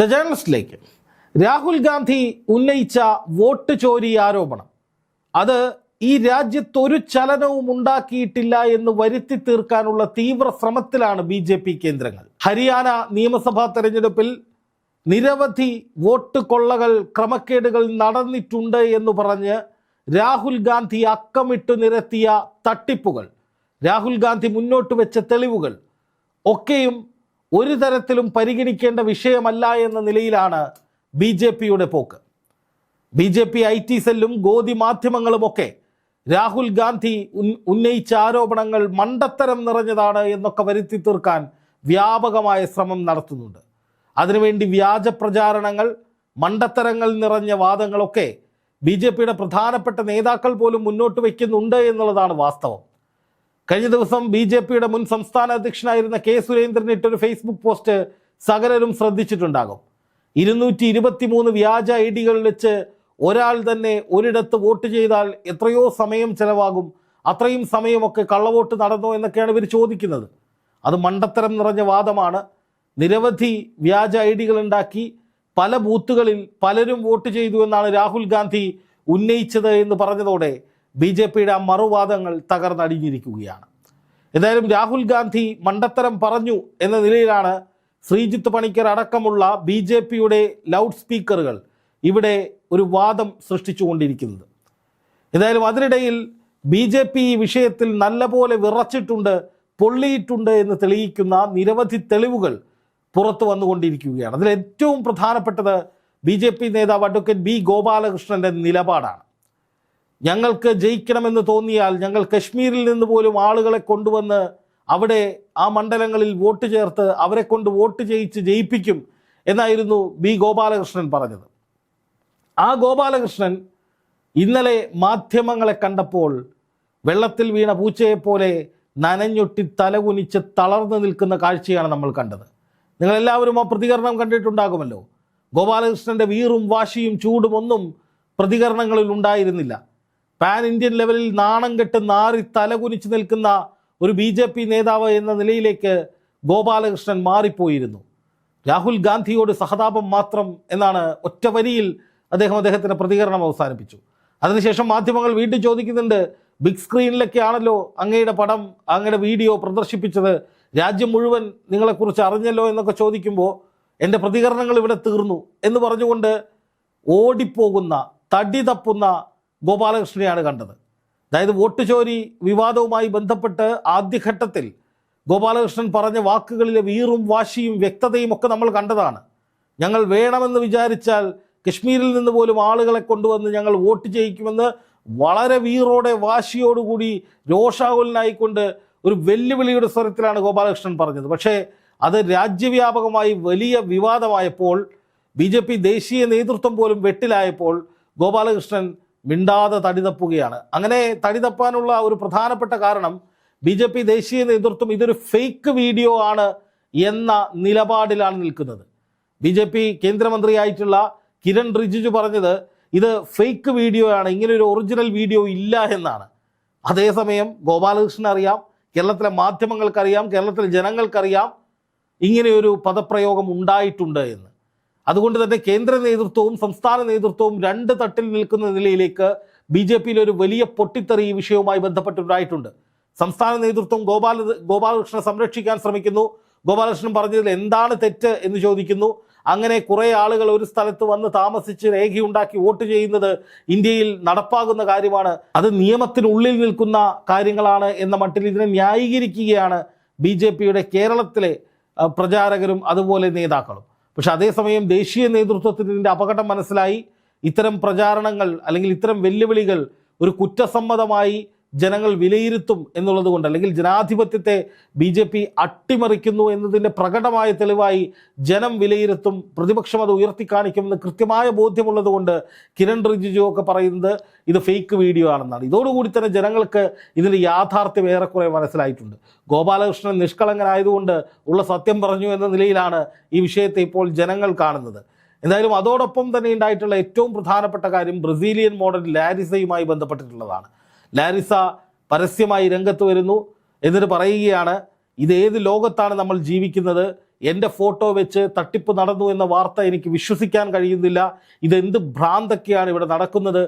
The ജേർണലിസ്റ്റിലേക്ക് Rahul Gandhi ഉന്നയിച്ച vote ചോരി ആരോപണം. അത് ഈ രാജ്യത്ത് ഒരു ചലനവും ഉണ്ടാക്കിയിട്ടില്ല എന്ന് വരുത്തി തീർക്കാനുള്ള തീവ്ര ശ്രമത്തിലാണ് ബി ജെ പി കേന്ദ്രങ്ങൾ. ഹരിയാന നിയമസഭാ തെരഞ്ഞെടുപ്പിൽ നിരവധി വോട്ട് കൊള്ളകൾ ക്രമക്കേടുകൾ നടന്നിട്ടുണ്ട് എന്ന് പറഞ്ഞ് രാഹുൽ ഗാന്ധി അക്കമിട്ട് നിരത്തിയ തട്ടിപ്പുകൾ രാഹുൽ ഗാന്ധി മുന്നോട്ട് വെച്ച തെളിവുകൾ ഒക്കെയും ഒരു തരത്തിലും പരിഗണിക്കേണ്ട വിഷയമല്ല എന്ന നിലയിലാണ് ബി ജെ പിയുടെ പോക്ക്. B J P I T സെല്ലും ഗോതി മാധ്യമങ്ങളുമൊക്കെ രാഹുൽ ഗാന്ധി ഉന്നയിച്ച ആരോപണങ്ങൾ മണ്ടത്തരം നിറഞ്ഞതാണ് എന്നൊക്കെ വരുത്തി തീർക്കാൻ വ്യാപകമായ ശ്രമം നടത്തുന്നുണ്ട്. അതിനുവേണ്ടി വ്യാജ പ്രചാരണങ്ങൾ മണ്ടത്തരങ്ങൾ നിറഞ്ഞ വാദങ്ങളൊക്കെ ബി ജെ പിയുടെ പ്രധാനപ്പെട്ട നേതാക്കൾ പോലും മുന്നോട്ട് വയ്ക്കുന്നുണ്ട് എന്നുള്ളതാണ് വാസ്തവം. കഴിഞ്ഞ ദിവസം ബി ജെ പിയുടെ മുൻ സംസ്ഥാന അധ്യക്ഷനായിരുന്ന കെ സുരേന്ദ്രൻ ഇട്ടൊരു ഫേസ്ബുക്ക് പോസ്റ്റ് സകലരും ശ്രദ്ധിച്ചിട്ടുണ്ടാകും. ഇരുന്നൂറ്റി ഇരുപത്തി മൂന്ന് വ്യാജ ഐ ഡികൾ വെച്ച് ഒരാൾ തന്നെ ഒരിടത്ത് വോട്ട് ചെയ്താൽ എത്രയോ സമയം ചെലവാകും അത്രയും സമയമൊക്കെ കള്ളവോട്ട് നടന്നോ എന്നൊക്കെയാണ് ഇവർ ചോദിക്കുന്നത്. അത് മണ്ടത്തരം നിറഞ്ഞ വാദമാണ്. നിരവധി വ്യാജ ഐ ഡികൾ ഉണ്ടാക്കി പല ബൂത്തുകളിൽ പലരും വോട്ട് ചെയ്തു എന്നാണ് രാഹുൽ ഗാന്ധി ഉന്നയിച്ചത് എന്ന് പറഞ്ഞതോടെ ബി ജെ പിയുടെ ആ മറുവാദങ്ങൾ തകർന്നടിഞ്ഞിരിക്കുകയാണ് എന്തായാലും രാഹുൽ ഗാന്ധി മണ്ടത്തരം പറഞ്ഞു എന്ന നിലയിലാണ് ശ്രീജിത്ത് പണിക്കർ അടക്കമുള്ള ബി ജെ പിയുടെ ലൗഡ് സ്പീക്കറുകൾ ഇവിടെ ഒരു വാദം സൃഷ്ടിച്ചുകൊണ്ടിരിക്കുന്നത്. എന്തായാലും അതിനിടയിൽ ബി ജെ പി ഈ വിഷയത്തിൽ നല്ലപോലെ വിറച്ചിട്ടുണ്ട് പൊള്ളിയിട്ടുണ്ട് എന്ന് തെളിയിക്കുന്ന നിരവധി തെളിവുകൾ പുറത്തു വന്നുകൊണ്ടിരിക്കുകയാണ്. അതിൽ ഏറ്റവും പ്രധാനപ്പെട്ടത് ബി ജെ പി നേതാവ് അഡ്വക്കേറ്റ് ബി ഗോപാലകൃഷ്ണന്റെ നിലപാടാണ്. ഞങ്ങൾക്ക് ജയിക്കണമെന്ന് തോന്നിയാൽ ഞങ്ങൾ കശ്മീരിൽ നിന്ന് പോലും ആളുകളെ കൊണ്ടുവന്ന് അവിടെ ആ മണ്ഡലങ്ങളിൽ വോട്ട് ചേർത്ത് അവരെ കൊണ്ട് വോട്ട് ചെയ്യിച്ച് ജയിപ്പിക്കും എന്നായിരുന്നു ബി ഗോപാലകൃഷ്ണൻ പറഞ്ഞത്. ആ ഗോപാലകൃഷ്ണൻ ഇന്നലെ മാധ്യമങ്ങളെ കണ്ടപ്പോൾ വെള്ളത്തിൽ വീണ പൂച്ചയെപ്പോലെ നനഞ്ഞൊട്ടി തലകുനിച്ച് തളർന്നു നിൽക്കുന്ന കാഴ്ചയാണ് നമ്മൾ കണ്ടത്. നിങ്ങളെല്ലാവരും ആ പ്രതികരണം കണ്ടിട്ടുണ്ടാകുമല്ലോ. ഗോപാലകൃഷ്ണന്റെ വീറും വാശിയും ചൂടും ഒന്നും പ്രതികരണങ്ങളിൽ ഉണ്ടായിരുന്നില്ല. പാൻ ഇന്ത്യൻ ലെവലിൽ നാണം കെട്ട് നാറി തലകുനിച്ച് നിൽക്കുന്ന ഒരു ബി ജെ പി നേതാവ് എന്ന നിലയിലേക്ക് ഗോപാലകൃഷ്ണൻ മാറിപ്പോയിരുന്നു. രാഹുൽ ഗാന്ധിയോട് സഹതാപം മാത്രം എന്നാണ് ഒറ്റവരിയിൽ അദ്ദേഹം അദ്ദേഹത്തിന്റെ പ്രതികരണം അവസാനിപ്പിച്ചു. അതിനുശേഷം മാധ്യമങ്ങൾ വീണ്ടും ചോദിക്കുന്നുണ്ട് ബിഗ് സ്ക്രീനിലൊക്കെയാണല്ലോ അങ്ങയുടെ പടം അങ്ങയുടെ വീഡിയോ പ്രദർശിപ്പിച്ചത്. രാജ്യം മുഴുവൻ നിങ്ങളെക്കുറിച്ച് അറിഞ്ഞല്ലോ എന്നൊക്കെ ചോദിക്കുമ്പോൾ എന്റെ പ്രതികരണങ്ങൾ ഇവിടെ തീർന്നു എന്ന് പറഞ്ഞുകൊണ്ട് ഓടിപ്പോകുന്ന തടി തപ്പുന്ന ഗോപാലകൃഷ്ണനെയാണ് കണ്ടത്. അതായത് വോട്ട് ചോരി വിവാദവുമായി ബന്ധപ്പെട്ട് ആദ്യഘട്ടത്തിൽ ഗോപാലകൃഷ്ണൻ പറഞ്ഞ വാക്കുകളിലെ വീറും വാശിയും വ്യക്തതയും ഒക്കെ നമ്മൾ കണ്ടതാണ്. ഞങ്ങൾ വേണമെന്ന് വിചാരിച്ചാൽ കശ്മീരിൽ നിന്ന് പോലും ആളുകളെ കൊണ്ടുവന്ന് ഞങ്ങൾ വോട്ട് ചെയ്യിക്കുമെന്ന് വളരെ വീറോടെ വാശിയോടുകൂടി രോഷാകുലനായിക്കൊണ്ട് ഒരു വെല്ലുവിളിയുടെ സ്വരത്തിലാണ് ഗോപാലകൃഷ്ണൻ പറഞ്ഞത്. പക്ഷേ അത് രാജ്യവ്യാപകമായി വലിയ വിവാദമായപ്പോൾ ബി ദേശീയ നേതൃത്വം പോലും വെട്ടിലായപ്പോൾ ഗോപാലകൃഷ്ണൻ മിണ്ടാതെ തടിതപ്പുകയാണ്. അങ്ങനെ തടിതപ്പാനുള്ള ഒരു പ്രധാനപ്പെട്ട കാരണം ബി ജെ പി ദേശീയ നേതൃത്വം ഇതൊരു ഫേക്ക് വീഡിയോ ആണ് എന്ന നിലപാടിലാണ് നിൽക്കുന്നത്. ബി ജെ പി കേന്ദ്രമന്ത്രിയായിട്ടുള്ള കിരൺ റിജിജു പറഞ്ഞത് ഇത് ഫേക്ക് വീഡിയോ ആണ് ഇങ്ങനെ ഒരു ഒറിജിനൽ വീഡിയോ ഇല്ല എന്നാണ്. അതേസമയം ഗോപാലകൃഷ്ണൻ അറിയാം കേരളത്തിലെ മാധ്യമങ്ങൾക്കറിയാം കേരളത്തിലെ ജനങ്ങൾക്കറിയാം ഇങ്ങനെയൊരു പദപ്രയോഗം ഉണ്ടായിട്ടുണ്ട് എന്ന്. അതുകൊണ്ട് തന്നെ കേന്ദ്ര നേതൃത്വവും സംസ്ഥാന നേതൃത്വവും രണ്ട് തട്ടിൽ നിൽക്കുന്ന നിലയിലേക്ക് ബി ജെ പിയിൽ ഒരു വലിയ പൊട്ടിത്തെറി ഈ വിഷയവുമായി ബന്ധപ്പെട്ടുണ്ടായിട്ടുണ്ട്. സംസ്ഥാന നേതൃത്വം ഗോപാല ഗോപാലകൃഷ്ണനെ സംരക്ഷിക്കാൻ ശ്രമിക്കുന്നു. ഗോപാലകൃഷ്ണൻ പറഞ്ഞതിൽ എന്താണ് തെറ്റ് എന്ന് ചോദിക്കുന്നു. അങ്ങനെ കുറേ ആളുകൾ ഒരു സ്ഥലത്ത് വന്ന് താമസിച്ച് രേഖയുണ്ടാക്കി വോട്ട് ചെയ്യുന്നത് ഇന്ത്യയിൽ നടപ്പാകുന്ന കാര്യമാണ്. അത് നിയമത്തിനുള്ളിൽ നിൽക്കുന്ന കാര്യങ്ങളാണ് എന്ന മട്ടിൽ ഇതിനെ ന്യായീകരിക്കുകയാണ് ബി കേരളത്തിലെ പ്രചാരകരും അതുപോലെ നേതാക്കളും. പക്ഷെ അതേസമയം ദേശീയ നേതൃത്വത്തിന് ഇതിന്റെ അപകടം മനസ്സിലായി. ഇത്തരം പ്രചാരണങ്ങൾ അല്ലെങ്കിൽ ഇത്തരം വെല്ലുവിളികൾ ഒരു കുറ്റസമ്മതമായി ജനങ്ങൾ വിലയിരുത്തും എന്നുള്ളത് കൊണ്ട് അല്ലെങ്കിൽ ജനാധിപത്യത്തെ ബി ജെ പി അട്ടിമറിക്കുന്നു എന്നതിന്റെ പ്രകടമായ തെളിവായി ജനം വിലയിരുത്തും പ്രതിപക്ഷം അത് ഉയർത്തി ഉയർത്തിക്കാണിക്കുമെന്ന് കൃത്യമായ ബോധ്യമുള്ളത് കൊണ്ട് കിരൺ റിജിജു ഒക്കെ പറയുന്നത് ഇത് ഫേക്ക് വീഡിയോ ആണെന്നാണ്. ഇതോടുകൂടി തന്നെ ജനങ്ങൾക്ക് ഇതിന്റെ യാഥാർത്ഥ്യം ഏറെക്കുറെ മനസ്സിലായിട്ടുണ്ട്. ഗോപാലകൃഷ്ണൻ നിഷ്കളങ്കനായതുകൊണ്ട് ഉള്ള സത്യം പറഞ്ഞു എന്ന നിലയിലാണ് ഈ വിഷയത്തെ ഇപ്പോൾ ജനങ്ങൾ കാണുന്നത്. എന്തായാലും അതോടൊപ്പം തന്നെ ഉണ്ടായിട്ടുള്ള ഏറ്റവും പ്രധാനപ്പെട്ട കാര്യം ബ്രസീലിയൻ മോഡൽ ലാരിസയുമായി ബന്ധപ്പെട്ടിട്ടുള്ളതാണ്. ലാരിസ പരസ്യമായി രംഗത്ത് വരുന്നു എന്നിട്ട് പറയുകയാണ് ഇത് ഏത് ലോകത്താണ് നമ്മൾ ജീവിക്കുന്നത്? എന്റെ ഫോട്ടോ വെച്ച് തട്ടിപ്പ് നടന്നു എന്ന വാർത്ത എനിക്ക് വിശ്വസിക്കാൻ കഴിയുന്നില്ല. ഇതെന്ത് ഭ്രാന്തൊക്കെയാണ് ഇവിടെ നടക്കുന്നത്?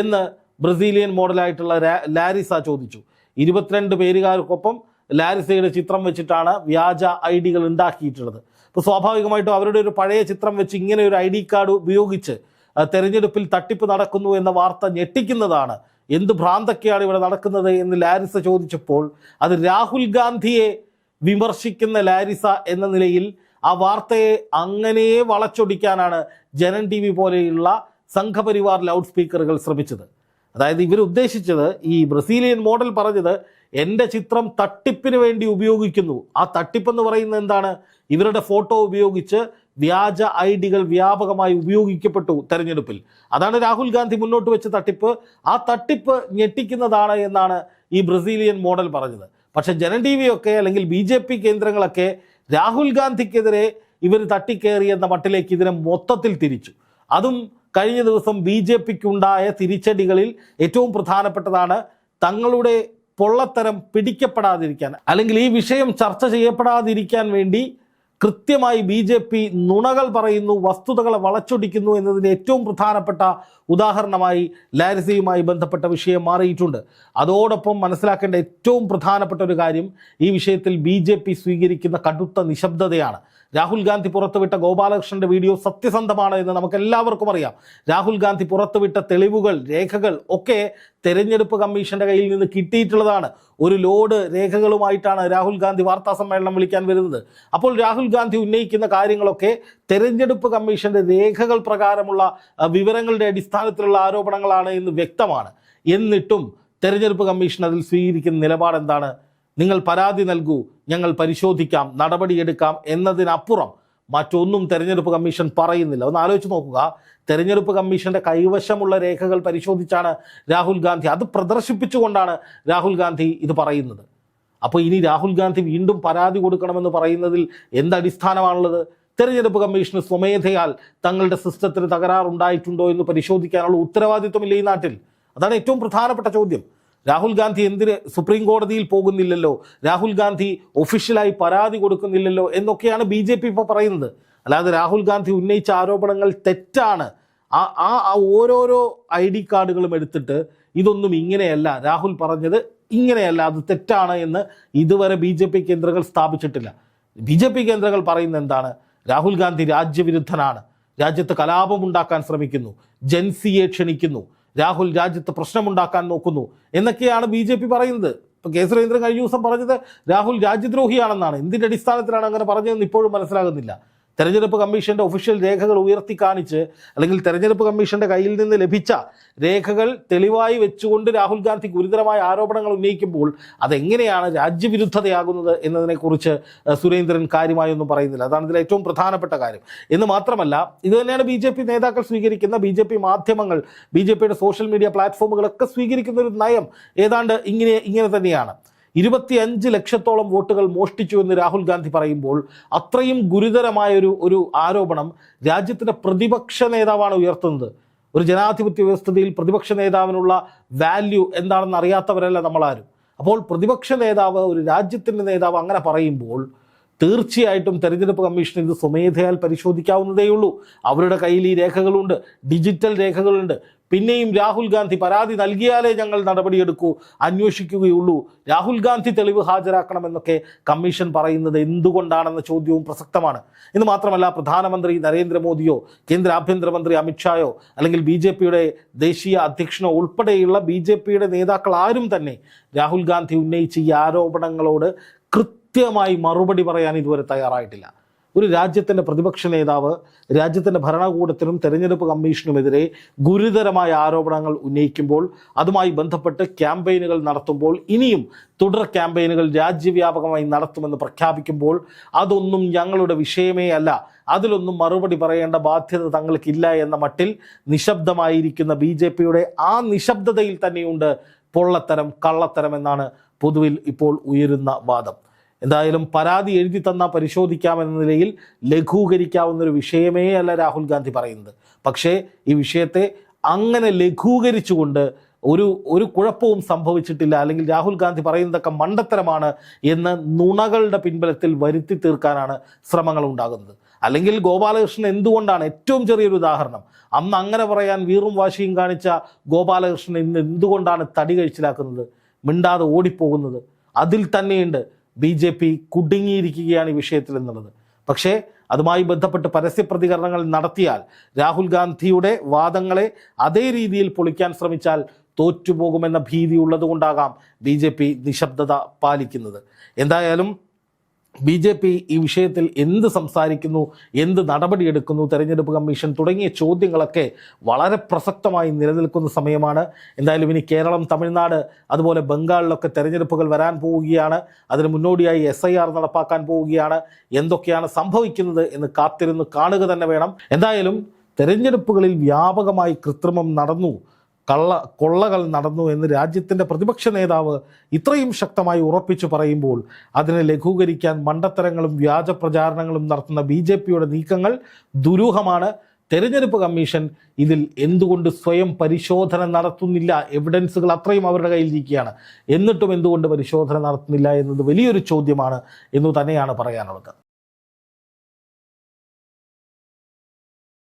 എന്ന് ബ്രസീലിയൻ മോഡലായിട്ടുള്ള ലാരിസ ചോദിച്ചു. ഇരുപത്തിരണ്ട് പേരുകാർക്കൊപ്പം ലാരിസയുടെ ചിത്രം വെച്ചിട്ടാണ് വ്യാജ ഐ ഡികൾ ഉണ്ടാക്കിയിട്ടുള്ളത്. അപ്പോൾ സ്വാഭാവികമായിട്ടും അവരുടെ ഒരു പഴയ ചിത്രം വെച്ച് ഇങ്ങനെ ഒരു ഐ ഡി കാർഡ് ഉപയോഗിച്ച് തെരഞ്ഞെടുപ്പിൽ തട്ടിപ്പ് നടക്കുന്നു എന്ന വാർത്ത ഞെട്ടിക്കുന്നതാണ്. എന്ത് ഭ്രാന്തൊക്കെയാണ് ഇവിടെ നടക്കുന്നത് എന്ന് ലാരിസ ചോദിച്ചപ്പോൾ അത് രാഹുൽ ഗാന്ധിയെ വിമർശിക്കുന്ന ലാരിസ എന്ന നിലയിൽ ആ വാർത്തയെ അങ്ങനെ വളച്ചൊടിക്കാനാണ് ജനൻ ടി വി പോലെയുള്ള സംഘപരിവാർ ലൗഡ് സ്പീക്കറുകൾ ശ്രമിച്ചത്. അതായത് ഇവർ ഉദ്ദേശിച്ചത് ഈ ബ്രസീലിയൻ മോഡൽ പറഞ്ഞത് എന്റെ ചിത്രം തട്ടിപ്പിന് വേണ്ടി ഉപയോഗിക്കുന്നു. ആ തട്ടിപ്പെന്ന് പറയുന്നത് എന്താണ്? ഇവരുടെ ഫോട്ടോ ഉപയോഗിച്ച് വ്യാജ ഐ ഡികൾ വ്യാപകമായി ഉപയോഗിക്കപ്പെട്ടു തെരഞ്ഞെടുപ്പിൽ. അതാണ് രാഹുൽ ഗാന്ധി മുന്നോട്ട് വെച്ച തട്ടിപ്പ്. ആ തട്ടിപ്പ് ഞെട്ടിക്കുന്നതാണ് എന്നാണ് ഈ ബ്രസീലിയൻ മോഡൽ പറഞ്ഞത്. പക്ഷെ ജനൻ ടി വി ഒക്കെ അല്ലെങ്കിൽ ബി ജെ പി കേന്ദ്രങ്ങളൊക്കെ രാഹുൽ ഗാന്ധിക്കെതിരെ ഇവർ തട്ടിക്കേറി എന്ന മട്ടിലേക്ക് ഇതിനെ മൊത്തത്തിൽ തിരിച്ചു. അതും കഴിഞ്ഞ ദിവസം ബി ജെ പിക്കുണ്ടായ തിരിച്ചടികളിൽ ഏറ്റവും പ്രധാനപ്പെട്ടതാണ് തങ്ങളുടെ പൊള്ളത്തരം പിടിക്കപ്പെടാതിരിക്കാൻ. അല്ലെങ്കിൽ ഈ വിഷയം ചർച്ച ചെയ്യപ്പെടാതിരിക്കാൻ വേണ്ടി കൃത്യമായി ബി ജെ പി നുണകൾ പറയുന്നു വസ്തുതകളെ വളച്ചൊടിക്കുന്നു എന്നതിന് ഏറ്റവും പ്രധാനപ്പെട്ട ഉദാഹരണമായി ലാരിസയുമായി ബന്ധപ്പെട്ട വിഷയം മാറിയിട്ടുണ്ട്. അതോടൊപ്പം മനസ്സിലാക്കേണ്ട ഏറ്റവും പ്രധാനപ്പെട്ട ഒരു കാര്യം ഈ വിഷയത്തിൽ ബി സ്വീകരിക്കുന്ന കടുത്ത നിശബ്ദതയാണ്. രാഹുൽ ഗാന്ധി പുറത്തുവിട്ട ഗോപാലകൃഷ്ണന്റെ വീഡിയോ സത്യസന്ധമാണ് എന്ന് നമുക്ക് എല്ലാവർക്കും അറിയാം. രാഹുൽ ഗാന്ധി പുറത്തുവിട്ട തെളിവുകൾ രേഖകൾ ഒക്കെ തെരഞ്ഞെടുപ്പ് കമ്മീഷന്റെ കയ്യിൽ നിന്ന് കിട്ടിയിട്ടുള്ളതാണ്. ഒരു ലോഡ് രേഖകളുമായിട്ടാണ് രാഹുൽ ഗാന്ധി വാർത്താ സമ്മേളനം വിളിക്കാൻ വരുന്നത്. അപ്പോൾ രാഹുൽ ഗാന്ധി ഉന്നയിക്കുന്ന കാര്യങ്ങളൊക്കെ തെരഞ്ഞെടുപ്പ് കമ്മീഷന്റെ രേഖകൾ പ്രകാരമുള്ള വിവരങ്ങളുടെ അടിസ്ഥാനത്തിലുള്ള ആരോപണങ്ങളാണ് എന്ന് വ്യക്തമാണ്. എന്നിട്ടും തെരഞ്ഞെടുപ്പ് കമ്മീഷൻ അതിൽ സ്വീകരിക്കുന്ന നിലപാട് എന്താണ് നിങ്ങൾ പരാതി നൽകൂ. ഞങ്ങൾ പരിശോധിക്കാം നടപടിയെടുക്കാം എന്നതിനപ്പുറം മറ്റൊന്നും തെരഞ്ഞെടുപ്പ് കമ്മീഷൻ പറയുന്നില്ല. ഒന്ന് ആലോചിച്ച് നോക്കുക. തെരഞ്ഞെടുപ്പ് കമ്മീഷന്റെ കൈവശമുള്ള രേഖകൾ പരിശോധിച്ചാണ് രാഹുൽ ഗാന്ധി. അത് പ്രദർശിപ്പിച്ചുകൊണ്ടാണ് രാഹുൽ ഗാന്ധി ഇത് പറയുന്നത്. അപ്പോൾ ഇനി രാഹുൽ ഗാന്ധി വീണ്ടും പരാതി കൊടുക്കണമെന്ന് പറയുന്നതിൽ എന്തടിസ്ഥാനമാണുള്ളത്? തെരഞ്ഞെടുപ്പ് കമ്മീഷന് സ്വമേധയാൽ തങ്ങളുടെ സിസ്റ്റത്തിന് തകരാറുണ്ടായിട്ടുണ്ടോ എന്ന് പരിശോധിക്കാനുള്ള ഉത്തരവാദിത്വമില്ല ഈ നാട്ടിൽ. അതാണ് ഏറ്റവും പ്രധാനപ്പെട്ട ചോദ്യം. രാഹുൽ ഗാന്ധി എന്തിന് സുപ്രീം കോടതിയിൽ പോകുന്നില്ലല്ലോ? രാഹുൽ ഗാന്ധി ഒഫീഷ്യലായി പരാതി കൊടുക്കുന്നില്ലല്ലോ എന്നൊക്കെയാണ് ബി ജെ പി ഇപ്പോൾ പറയുന്നത്. അല്ലാതെ രാഹുൽ ഗാന്ധി ഉന്നയിച്ച ആരോപണങ്ങൾ തെറ്റാണ്. ആ ആ ഓരോരോ ഐ ഡി കാർഡുകളും എടുത്തിട്ട് ഇതൊന്നും ഇങ്ങനെയല്ല രാഹുൽ പറഞ്ഞത് ഇങ്ങനെയല്ല അത് തെറ്റാണ് എന്ന് ഇതുവരെ ബി ജെ പി കേന്ദ്രങ്ങൾ സ്ഥാപിച്ചിട്ടില്ല. ബി ജെ പി കേന്ദ്രങ്ങൾ പറയുന്നത് എന്താണ്? രാഹുൽ ഗാന്ധി രാജ്യവിരുദ്ധനാണ്. രാജ്യത്ത് കലാപമുണ്ടാക്കാൻ ശ്രമിക്കുന്നു. ജൻസിയെ ക്ഷണിക്കുന്നു. രാഹുൽ രാജ്യത്ത് പ്രശ്നമുണ്ടാക്കാൻ നോക്കുന്നു. എന്നൊക്കെയാണ് ബി ജെ പി പറയുന്നത്. ഇപ്പം കെ സുരേന്ദ്രൻ കഴിഞ്ഞ ദിവസം പറഞ്ഞത് രാഹുൽ രാജ്യദ്രോഹിയാണെന്നാണ്. എന്തിന്റെ അടിസ്ഥാനത്തിലാണ് അങ്ങനെ പറഞ്ഞതെന്ന് ഇപ്പോഴും മനസ്സിലാകുന്നില്ല. തെരഞ്ഞെടുപ്പ് കമ്മീഷന്റെ ഒഫീഷ്യൽ രേഖകൾ ഉയർത്തി കാണിച്ച് അല്ലെങ്കിൽ തെരഞ്ഞെടുപ്പ് കമ്മീഷന്റെ കയ്യിൽ നിന്ന് ലഭിച്ച രേഖകൾ തെളിവായി വെച്ചുകൊണ്ട് രാഹുൽ ഗാന്ധി ഗുരുതരമായ ആരോപണങ്ങൾ ഉന്നയിക്കുമ്പോൾ അതെങ്ങനെയാണ് രാജ്യവിരുദ്ധതയാകുന്നത് എന്നതിനെക്കുറിച്ച് സുരേന്ദ്രൻ കാര്യമായി ഒന്നും പറയുന്നില്ല. അതാണ് ഇതിൽ ഏറ്റവും പ്രധാനപ്പെട്ട കാര്യം. എന്ന് മാത്രമല്ല ഇത് തന്നെയാണ് ബി ജെ പി നേതാക്കൾ സ്വീകരിക്കുന്ന ബി ജെ പി മാധ്യമങ്ങൾ ബി ജെ പിയുടെ സോഷ്യൽ മീഡിയ പ്ലാറ്റ്ഫോമുകളൊക്കെ സ്വീകരിക്കുന്ന ഒരു നയം. ഏതാണ്ട് ഇങ്ങനെ ഇങ്ങനെ തന്നെയാണ്. ഇരുപത്തിയഞ്ച് ലക്ഷത്തോളം വോട്ടുകൾ മോഷ്ടിച്ചു എന്ന് രാഹുൽ ഗാന്ധി പറയുമ്പോൾ അത്രയും ഗുരുതരമായൊരു ഒരു ആരോപണം രാജ്യത്തിന്റെ പ്രതിപക്ഷ നേതാവാണ് ഉയർത്തുന്നത്. ഒരു ജനാധിപത്യ വ്യവസ്ഥതയിൽ പ്രതിപക്ഷ നേതാവിനുള്ള വാല്യൂ എന്താണെന്ന് അറിയാത്തവരല്ല നമ്മളാരും. അപ്പോൾ പ്രതിപക്ഷ നേതാവ് ഒരു രാജ്യത്തിന്റെ നേതാവ് അങ്ങനെ പറയുമ്പോൾ തീർച്ചയായിട്ടും തെരഞ്ഞെടുപ്പ് കമ്മീഷൻ ഇത് സ്വമേധയാൽ പരിശോധിക്കാവുന്നതേയുള്ളൂ. അവരുടെ കയ്യിൽ ഈ രേഖകളുണ്ട് ഡിജിറ്റൽ രേഖകളുണ്ട്. പിന്നെയും രാഹുൽ ഗാന്ധി പരാതി നൽകിയാലേ ഞങ്ങൾ നടപടിയെടുക്കൂ അന്വേഷിക്കുകയുള്ളൂ. രാഹുൽ ഗാന്ധി തെളിവ് ഹാജരാക്കണമെന്നൊക്കെ കമ്മീഷൻ പറയുന്നത് എന്തുകൊണ്ടാണെന്ന ചോദ്യവും പ്രസക്തമാണ്. എന്ന് മാത്രമല്ല പ്രധാനമന്ത്രി നരേന്ദ്രമോദിയോ കേന്ദ്ര ആഭ്യന്തരമന്ത്രി അമിത്ഷായോ അല്ലെങ്കിൽ ബി ജെ പിയുടെ ദേശീയ അധ്യക്ഷനോ ഉൾപ്പെടെയുള്ള ബി ജെ പിയുടെ നേതാക്കൾ ആരും തന്നെ രാഹുൽ ഗാന്ധി ഉന്നയിച്ച ഈ ആരോപണങ്ങളോട് കൃത്യമായി മറുപടി പറയാൻ ഇതുവരെ തയ്യാറായിട്ടില്ല. ഒരു രാജ്യത്തിന്റെ പ്രതിപക്ഷ നേതാവ് രാജ്യത്തിന്റെ ഭരണകൂടത്തിനും തെരഞ്ഞെടുപ്പ് കമ്മീഷനുമെതിരെ ഗുരുതരമായ ആരോപണങ്ങൾ ഉന്നയിക്കുമ്പോൾ അതുമായി ബന്ധപ്പെട്ട് ക്യാമ്പയിനുകൾ നടത്തുമ്പോൾ ഇനിയും തുടർ ക്യാമ്പയിനുകൾ രാജ്യവ്യാപകമായി നടത്തുമെന്ന് പ്രഖ്യാപിക്കുമ്പോൾ അതൊന്നും ഞങ്ങളുടെ വിഷയമേ അല്ല. അതിലൊന്നും മറുപടി പറയേണ്ട ബാധ്യത തങ്ങൾക്കില്ല എന്ന മട്ടിൽ നിശബ്ദമായിരിക്കുന്ന ബി ആ നിശബ്ദതയിൽ തന്നെയുണ്ട് പൊള്ളത്തരം കള്ളത്തരം എന്നാണ് പൊതുവിൽ ഇപ്പോൾ ഉയരുന്ന വാദം. എന്തായാലും പരാതി എഴുതി തന്നാൽ പരിശോധിക്കാമെന്ന നിലയിൽ ലഘൂകരിക്കാവുന്ന ഒരു വിഷയമേ അല്ല രാഹുൽ ഗാന്ധി പറയുന്നത്. പക്ഷേ ഈ വിഷയത്തെ അങ്ങനെ ലഘൂകരിച്ചുകൊണ്ട് ഒരു ഒരു കുഴപ്പവും സംഭവിച്ചിട്ടില്ല. അല്ലെങ്കിൽ രാഹുൽ ഗാന്ധി പറയുന്നതൊക്കെ മണ്ടത്തരമാണ് എന്ന് നുണകളുടെ പിൻബലത്തിൽ വരുത്തി തീർക്കാനാണ് ശ്രമങ്ങൾ ഉണ്ടാകുന്നത്. അല്ലെങ്കിൽ ഗോപാലകൃഷ്ണൻ എന്തുകൊണ്ടാണ് ഏറ്റവും ചെറിയൊരു ഉദാഹരണം? അന്ന് അങ്ങനെ പറയാൻ വീറും വാശിയും കാണിച്ച ഗോപാലകൃഷ്ണൻ ഇന്ന് എന്തുകൊണ്ടാണ് തടി കഴിച്ചിലാക്കുന്നത്? മിണ്ടാതെ ഓടിപ്പോകുന്നത്? അതിൽ തന്നെയുണ്ട് ബി ജെ പി കുടുങ്ങിയിരിക്കുകയാണ് ഈ വിഷയത്തിൽ എന്നുള്ളത്. പക്ഷേ അതുമായി ബന്ധപ്പെട്ട് പരസ്യ പ്രതികരണങ്ങൾ നടത്തിയാൽ രാഹുൽ ഗാന്ധിയുടെ വാദങ്ങളെ അതേ രീതിയിൽ പൊളിക്കാൻ ശ്രമിച്ചാൽ തോറ്റുപോകുമെന്ന ഭീതി ഉള്ളതുകൊണ്ടാകാം ബി ജെ പി നിശബ്ദത പാലിക്കുന്നത്. എന്തായാലും ബി ജെ പി ഈ വിഷയത്തിൽ എന്ത് സംസാരിക്കുന്നു എന്ത് നടപടിയെടുക്കുന്നു തെരഞ്ഞെടുപ്പ് കമ്മീഷൻ തുടങ്ങിയ ചോദ്യങ്ങളൊക്കെ വളരെ പ്രസക്തമായി നിലനിൽക്കുന്ന സമയമാണ്. എന്തായാലും ഇനി കേരളം തമിഴ്നാട് അതുപോലെ ബംഗാളിലൊക്കെ തെരഞ്ഞെടുപ്പുകൾ വരാൻ പോവുകയാണ്. അതിന് മുന്നോടിയായി എസ് ഐ ആർ നടപ്പാക്കാൻ പോവുകയാണ്. എന്തൊക്കെയാണ് സംഭവിക്കുന്നത് എന്ന് കാത്തിരുന്ന് കാണുക തന്നെ വേണം. എന്തായാലും തെരഞ്ഞെടുപ്പുകളിൽ വ്യാപകമായി കൃത്രിമം നടന്നു. കള്ള കൊള്ളകൾ നടന്നു എന്ന് രാജ്യത്തിന്റെ പ്രതിപക്ഷ നേതാവ് ഇത്രയും ശക്തമായി ഉറപ്പിച്ചു പറയുമ്പോൾ അതിനെ ലഘൂകരിക്കാൻ മണ്ടത്തരങ്ങളും വ്യാജ പ്രചാരണങ്ങളും നടത്തുന്ന ബി ജെ പിയുടെ നീക്കങ്ങൾ ദുരൂഹമാണ്. തെരഞ്ഞെടുപ്പ് കമ്മീഷൻ ഇതിൽ എന്തുകൊണ്ട് സ്വയം പരിശോധന നടത്തുന്നില്ല? എവിഡൻസുകൾ അത്രയും അവരുടെ കയ്യിലിരിക്കുകയാണ് എന്നിട്ടും എന്തുകൊണ്ട് പരിശോധന നടത്തുന്നില്ല എന്നത് വലിയൊരു ചോദ്യമാണ് എന്നു തന്നെയാണ് പറയാനുള്ളത്.